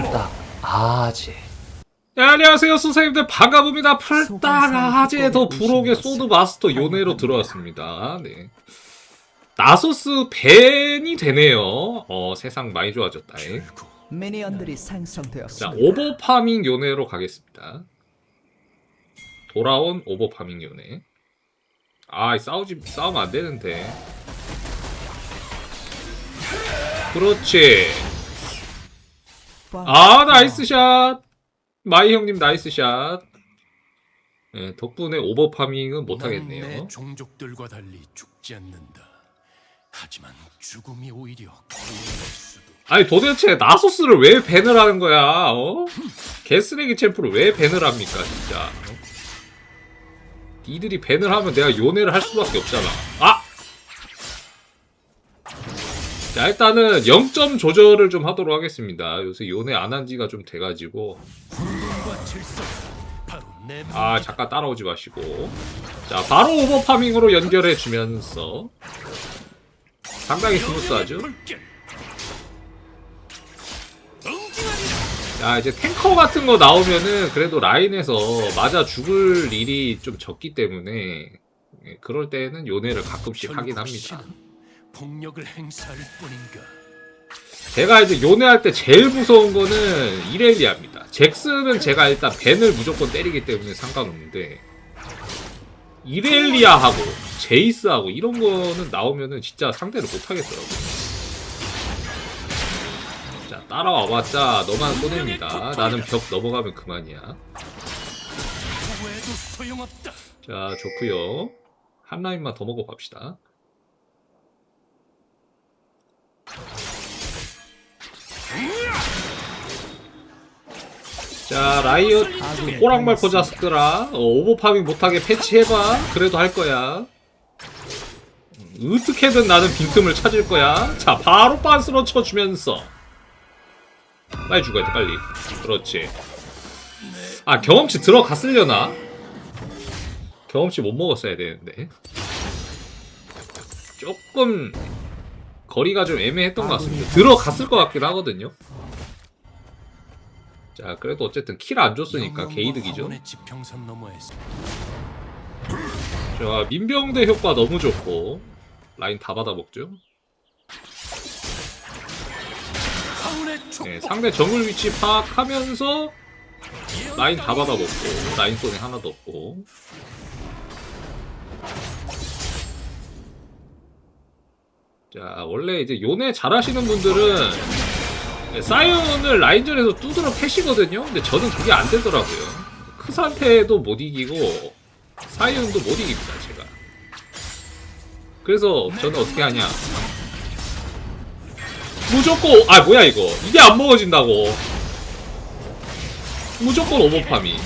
풀딱 아재 네, 안녕하세요 선생님들. 반가봅니다. 풀딱 아재도 부록의 소드 마스터 요네로 들어왔습니다. 네. 나소스 벤이 되네요. 어 세상 많이 좋아졌다. 잉. 미니언들이 자 생성되었습니다. 오버파밍 요네로 가겠습니다. 돌아온 오버파밍 요네. 아 싸우지 싸우면 안 되는데. 그렇지 아 나이스 샷 마이 형님 나이스 샷 네, 덕분에 오버파밍은 못하겠네요 내 종족들과 달리 죽지 않는다. 하지만 죽음이 오히려 수도. 아니 도대체 나소스를 왜 밴을 하는 거야 어? 개쓰레기 챔프를 왜 밴을 합니까 진짜 어? 니들이 밴을 하면 내가 요네를 할 수밖에 없잖아 아! 자 일단은 0점 조절을 좀 하도록 하겠습니다. 요새 요네 안한 지가 좀 돼가지고. 아 잠깐 따라오지 마시고. 자 바로 오버파밍으로 연결해 주면서. 상당히 스무스하죠? 물결. 야 이제 탱커 같은 거 나오면은 그래도 라인에서 맞아 죽을 일이 좀 적기 때문에 예, 그럴 때는 요네를 가끔씩 하긴 합니다 폭력을 행사할 뿐인가. 제가 이제 요네할 때 제일 무서운 거는 이렐리아입니다 잭스는 제가 일단 벤을 무조건 때리기 때문에 상관없는데 이렐리아하고 제이스하고 이런 거는 나오면은 진짜 상대를 못 하겠더라고요 자 따라와봤자 너만 손해입니다 나는 벽 넘어가면 그만이야. 자, 좋고요. 한 라인만 더 먹어 봅시다. 자, 라이엇 호랑말포 자식들아. 어, 오버파밍 못하게 패치해봐. 그래도 할 거야. 음, 어떻게든 나는 빈틈을 찾을 거야. 자, 바로 빤스러 쳐주면서. 빨리 죽어야 돼, 빨리. 그렇지. 아, 경험치 들어갔으려나? 경험치 못 먹었어야 되는데 조금 거리가 좀 애매했던 것 같습니다. 들어갔을 것 같긴 하거든요. 자 그래도 어쨌든 킬 안 줬으니까 너머에서. 자 민병대 효과 너무 좋고 라인 다 받아먹죠. 네, 상대 정글 위치 파악하면서 라인 다 받아먹고 라인 손에 하나도 없고 자 원래 이제 요네 잘하시는 분들은 네, 사이온을 라인전에서 두드러 패시거든요. 근데 저는 그게 안 되더라고요. 크산테도 못 이기고 사이온도 못 이깁니다 제가. 그래서 저는 어떻게 하냐. 무조건 아 뭐야 이거. 이게 안 먹어진다고. 무조건 오버팜이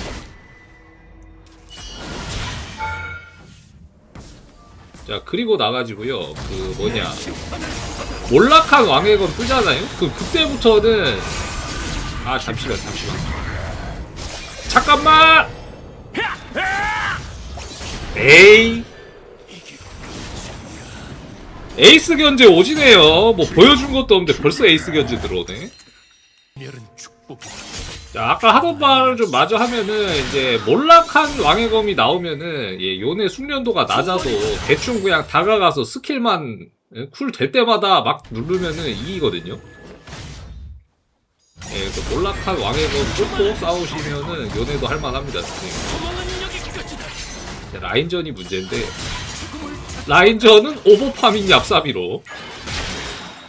자 그리고 나가지고요. 그 뭐냐. 몰락한 왕의 검 뜨잖아요? 그 그때부터는 아 잠시만 잠시만. 잠깐만! 에이. 에이스 견제 오지네요. 뭐 보여준 것도 없는데 벌써 에이스 견제 들어오네. 자, 아까 하던 말을 좀 마저 하면은 이제 몰락한 왕의 검이 나오면은 예, 요네 숙련도가 낮아도 대충 그냥 다가가서 스킬만 예, 쿨될 때마다 막 누르면은 이기거든요. 예, 그래서 몰락한 왕의 검 쫓고 싸우시면은 요네도 할만합니다. 이제 라인전이 문제인데 라인전은 오버파밍 얍사비로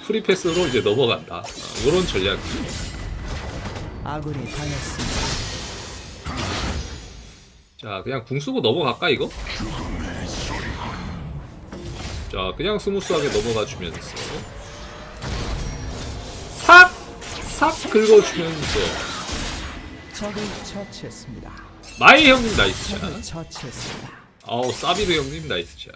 프리패스로 이제 넘어간다. 아, 이런 전략이. 아군이 당했습니다. 자 그냥 궁 쓰고 넘어갈까 이거? 자 그냥 스무스하게 넘어가 주면서 싹! 싹 긁어주면서 적을 처치했습니다. 마이 형님 나이스 샷 적을 처치했습니다. 아우 사비르 형님 나이스 샷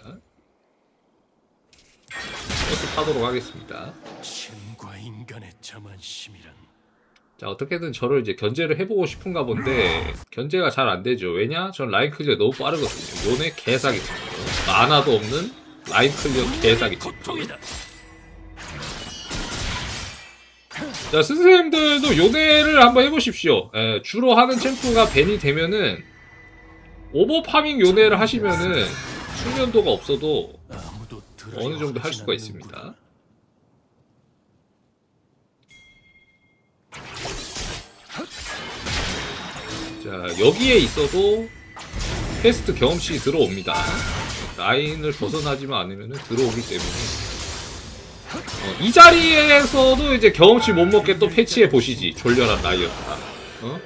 버스 타도록 하겠습니다 신과 인간의 자만심이란 자 어떻게든 저를 이제 견제를 해보고 싶은가 본데 견제가 잘 안 되죠 왜냐? 전 라인 클리어 너무 빠르거든요 요네 개사기 만화도 없는 라인 클리어 개사기. 자, 선생님들도 요네를 한번 해보십시오. 예, 주로 하는 챔프가 벤이 되면은 오버 파밍 요네를 하시면은 숙련도가 없어도 어느 정도 할 수가 있습니다. 자, 여기에 있어도 퀘스트 경험치 들어옵니다. 라인을 벗어나지만 않으면 들어오기 때문에 어, 이 자리에서도 이제 경험치 못 먹게 또 패치해 보시지 졸려라 라이엇다. 어?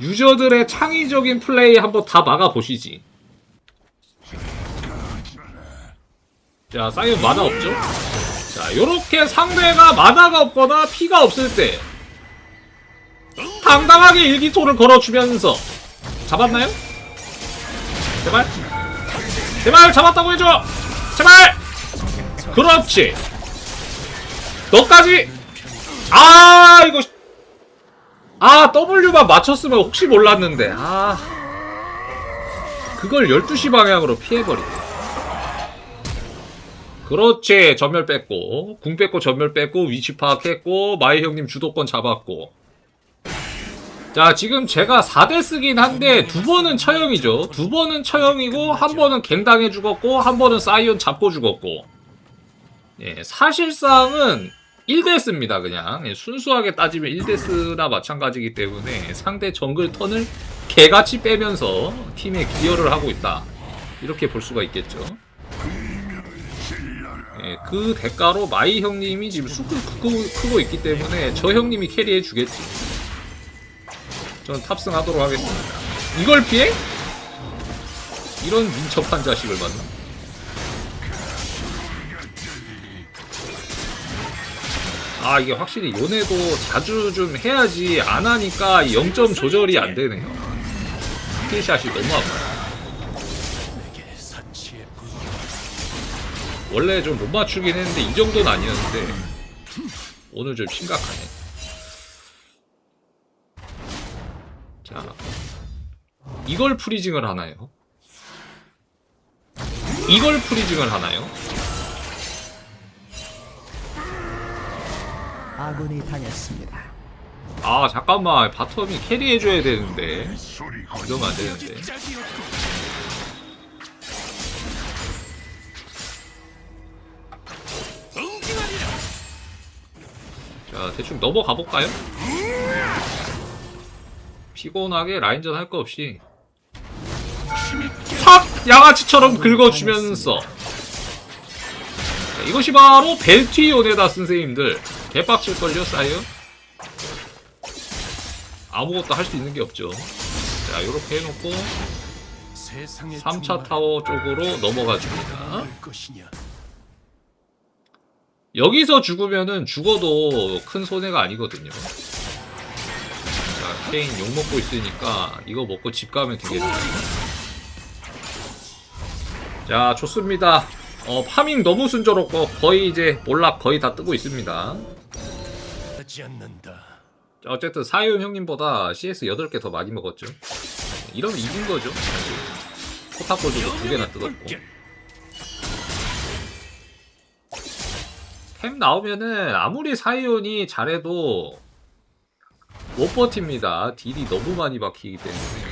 유저들의 창의적인 플레이 한번 다 막아 보시지. 자, 사이언 만화 없죠? 자, 요렇게 상대가 만화가 없거나 피가 없을 때 당당하게 일기토를 걸어주면서 잡았나요? 제발. 제발 잡았다고 해줘. 제발. 그렇지. 너까지. 아 이거 아 W만 맞췄으면 혹시 몰랐는데. 아. 그걸 12시 방향으로 피해버리네. 그렇지. 전멸 뺐고. 궁 뺐고 전멸 뺐고 위치 파악했고 마이 형님 주도권 잡았고 자 지금 제가 4대 쓰긴 한데 두 번은 처형이죠. 두 번은 처형이고 한 번은 갱당해 죽었고 한 번은 사이온 잡고 죽었고. 예 사실상은 1데스입니다 그냥. 예, 순수하게 따지면 1데스나 마찬가지이기 때문에 상대 정글 턴을 개같이 빼면서 팀에 기여를 하고 있다. 이렇게 볼 수가 있겠죠. 예, 그 대가로 마이 형님이 지금 쑥을 크고, 크고 있기 때문에 저 형님이 캐리해 주겠지. 저는 탑승하도록 하겠습니다. 이걸 피해? 이런 민첩한 자식을 만나? 아 이게 확실히 요네도 자주 좀 해야지 안 하니까 0점 조절이 안 되네요. 스킬샷이 너무 아파요. 원래 좀 못 맞추긴 했는데 이 정도는 아니었는데 오늘 좀 심각하네. 자, 이걸 프리징을 하나요? 이걸 프리징을 하나요? 아군이 당했습니다. 아 잠깐만 바텀이 캐리해줘야 되는데 이러면 안 되는데. 자 대충 넘어가 볼까요? 피곤하게 라인전 할 거 없이 팍 양아치처럼 긁어주면서. 자, 이것이 바로 벨티온에다 선생님들. 개빡칠걸요 싸요 아무것도 할 수 있는 게 없죠. 자 요렇게 해놓고 세상의 3차 타워 쪽으로 넘어가 줍니다. 여기서 죽으면은 죽어도 큰 손해가 아니거든요. 자, 케인 욕 먹고 있으니까 이거 먹고 집 가면 되겠네. 자, 좋습니다. 어, 파밍 너무 순조롭고 거의 이제 몰락 거의 다 뜨고 있습니다. 자, 어쨌든 사윤 형님보다 CS 8개 더 많이 먹었죠. 이러면 이긴 거죠. 포탑골드도 두 개나 뜯었고. 템 나오면은 아무리 사이온이 잘해도 못 버팁니다. 딜이 너무 많이 박히기 때문에.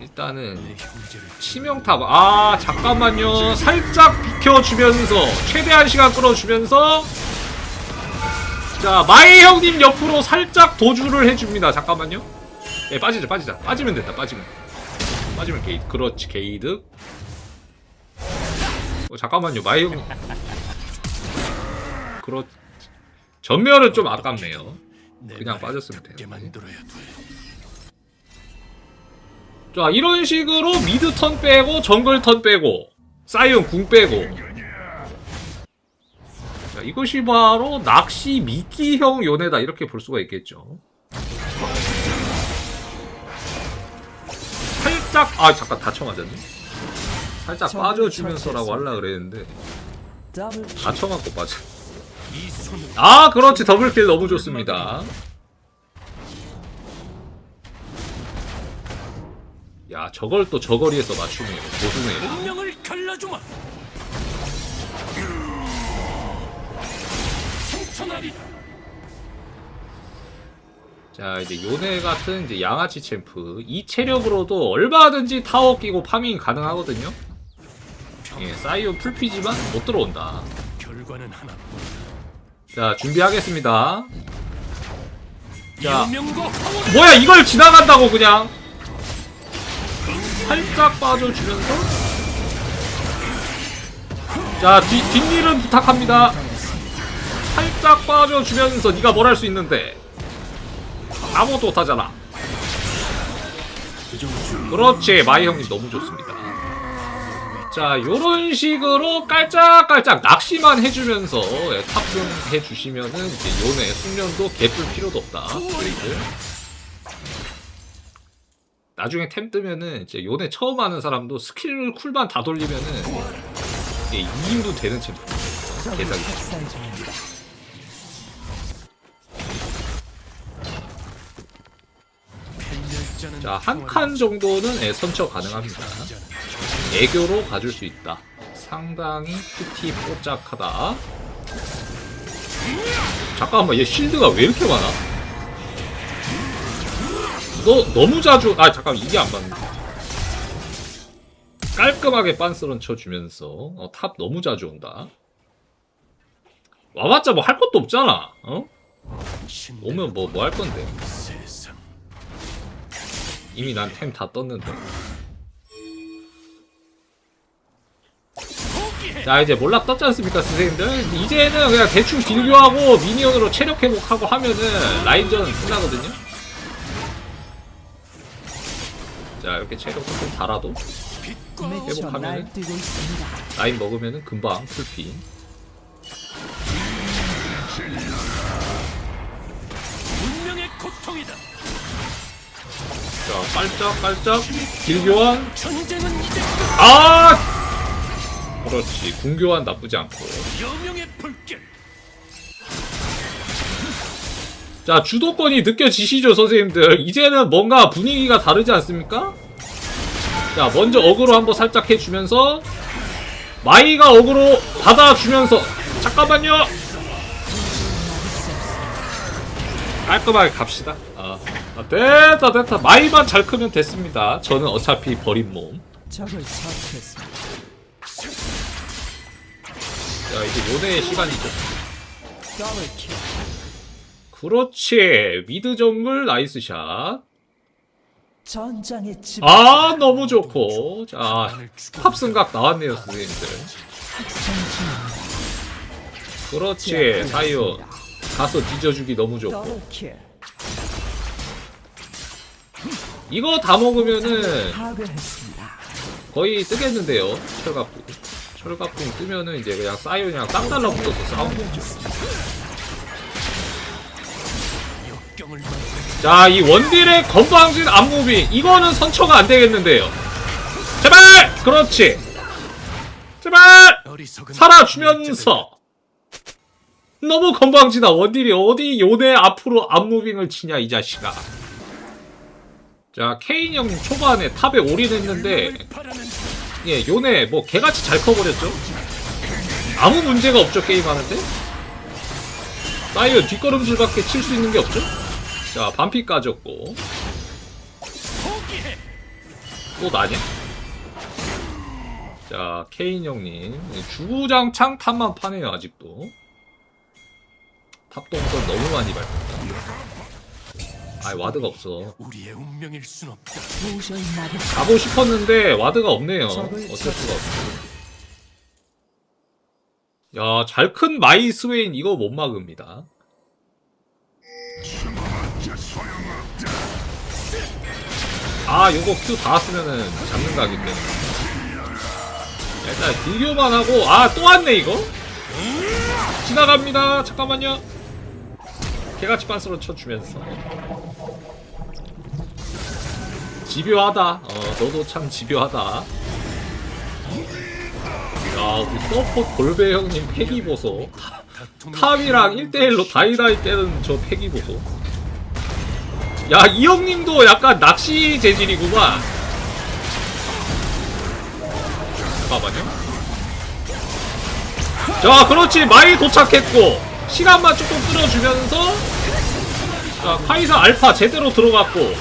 일단은 치명탑. 아 잠깐만요. 살짝 비켜주면서 최대한 시간 끌어주면서 자 마이 형님 옆으로 살짝 도주를 해줍니다. 잠깐만요. 예 빠지자 빠지자. 빠지면 된다. 빠지면. 빠지면 게이드. 그렇지 게이드. 어, 잠깐만요. 마이 형님. 그렇. 전멸은 좀 아깝네요. 내 그냥 빠졌으면 듣게 되는데. 만들어야 돼. 자 이런 식으로 미드 턴 빼고 정글 턴 빼고 사이언 궁 빼고. 자, 이것이 바로 낚시 미끼형 요네다 이렇게 볼 수가 있겠죠. 살짝 아 잠깐 다쳐 맞았네. 살짝 빠져주면서라고 하려 그랬는데. 다쳐갖고 빠져 아 그렇지. 더블킬 너무 좋습니다. 야 저걸 또 저거리에서 맞추네요. 고수네요. 운명을 갈라주마. 승천하리라. 자 이제 요네 같은 이제 양아치 챔프. 이 체력으로도 얼마든지 타워 끼고 파밍 가능하거든요. 예, 사이온 풀피지만 못 들어온다. 결과는 하나. 자 준비하겠습니다. 자. 뭐야 이걸 지나간다고 그냥? 살짝 빠져주면서. 자 뒤, 뒷일은 부탁합니다. 살짝 빠져주면서 네가 뭘 할 수 있는데. 아무것도 못하잖아. 그렇지 마이 형님 너무 좋습니다 자 요런 식으로 깔짝깔짝 낚시만 해주면서 예, 탑승 해 주시면은 이제 요네 숙련도 개뿔 필요도 없다. 그리고 나중에 템 뜨면은 이제 요네 처음 하는 사람도 스킬 쿨만 다 돌리면은 이게 2인분 되는 챔프. 개사기 학살 중입니다. 팬열자는 자한 칸 정도는 예, 선처 가능합니다 애교로 가줄 수 있다. 상당히 큐티 뽀짝하다. 잠깐만 얘 실드가 왜 이렇게 많아? 너 너무 자주 아 잠깐 이게 안 맞는데 깔끔하게 빤스런 쳐주면서 어, 탑 너무 자주 온다. 와봤자 뭐 할 것도 없잖아 어? 오면 뭐 뭐 할 건데. 이미 난 템 다 떴는데 자 이제 몰락 떴지 않습니까 선생님들? 이제는 그냥 대충 딜교하고 미니언으로 체력 회복하고 하면은 라인전 끝나거든요. 자 이렇게 체력 조금 달아도 회복하면은? 라인 먹으면은 금방 풀피. 운명의 고통이다. 자 깔짝깔짝. 딜교환. 아 그렇지. 궁교환 나쁘지 않고. 자 주도권이 느껴지시죠 선생님들? 이제는 뭔가 분위기가 다르지 않습니까? 자 먼저 어그로 한번 살짝 해주면서 마이가 어그로 받아주면서 잠깐만요! 깔끔하게 갑시다. 아, 아, 됐다 됐다. 마이만 잘 크면 됐습니다. 저는 어차피 버린 몸. 적을 처치했습니다. 자 이제 요네의 시간이죠. 그렇지 미드 정글 나이스 샷. 아 너무 좋고 자 탑승각 나왔네요 선생님들. 그렇지 사이온 가서 뒤져주기 너무 좋고. 이거 다 먹으면은. 거의 뜨겠는데요 철갑궁 철갑궁 뜨면은 이제 그냥 사이온이랑 땅 달라붙어서 싸우는 거죠 만들어 자이 원딜의 건방진 안무빙. 이거는 선처가 안 되겠는데요. 제발! 그렇지. 제발! 살아주면서. 너무 건방지다. 원딜이 어디 요네 앞으로 안무빙을 치냐 이 자식아. 자 케인 형님 초반에 탑에 올인했는데 예 요네 뭐 개같이 잘 커버렸죠? 아무 문제가 없죠 게임하는데? 사이언 뒷걸음질밖에 칠 수 있는 게 없죠? 자 반피 까졌고. 또 나냐? 자 케인 형님. 주구장창 탑만 파네요 아직도. 탑 동선 너무 많이 밟았다 아 와드가 없어. 우리의 운명일 순 없다. 도저히 가고 싶었는데 와드가 없네요. 어쩔 수가 없어. 야잘 큰 마이 스웨인 이거 못 막습니다. 아 요거 큐다 쓰면은 잡는 각인데. 일단 딜교만 하고 아 또 왔네 이거? 지나갑니다. 잠깐만요 개같이 빤스로 쳐주면서. 집요하다. 어 너도 참 집요하다. 야 우리 서포 골배 형님 패기 보소. 탑이랑 1대1로 다이다이 때는 저 패기 보소. 야 이 형님도 약간 낚시 재질이구만. 잠깐만요. 자 그렇지. 마이 도착했고 시간만 조금 끌어주면서 자 카이사 알파 제대로 들어갔고.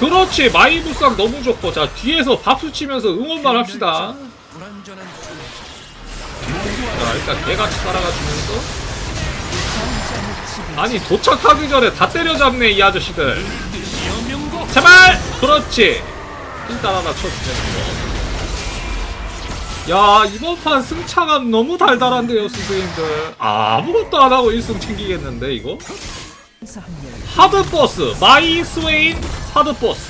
그렇지 마이부상 너무 좋고. 자 뒤에서 박수 치면서 응원만 합시다. 자 일단 개같이 따라가주면서. 아니 도착하기 전에 다 때려잡네 이 아저씨들. 제발! 그렇지. 일단 하나 쳐주세요 야 이번 판 승차감 너무 달달한데요 선생님들. 아무것도 안 하고 1승 챙기겠는데 이거? 선멸 하드 보스 마이 스웨인 하드 보스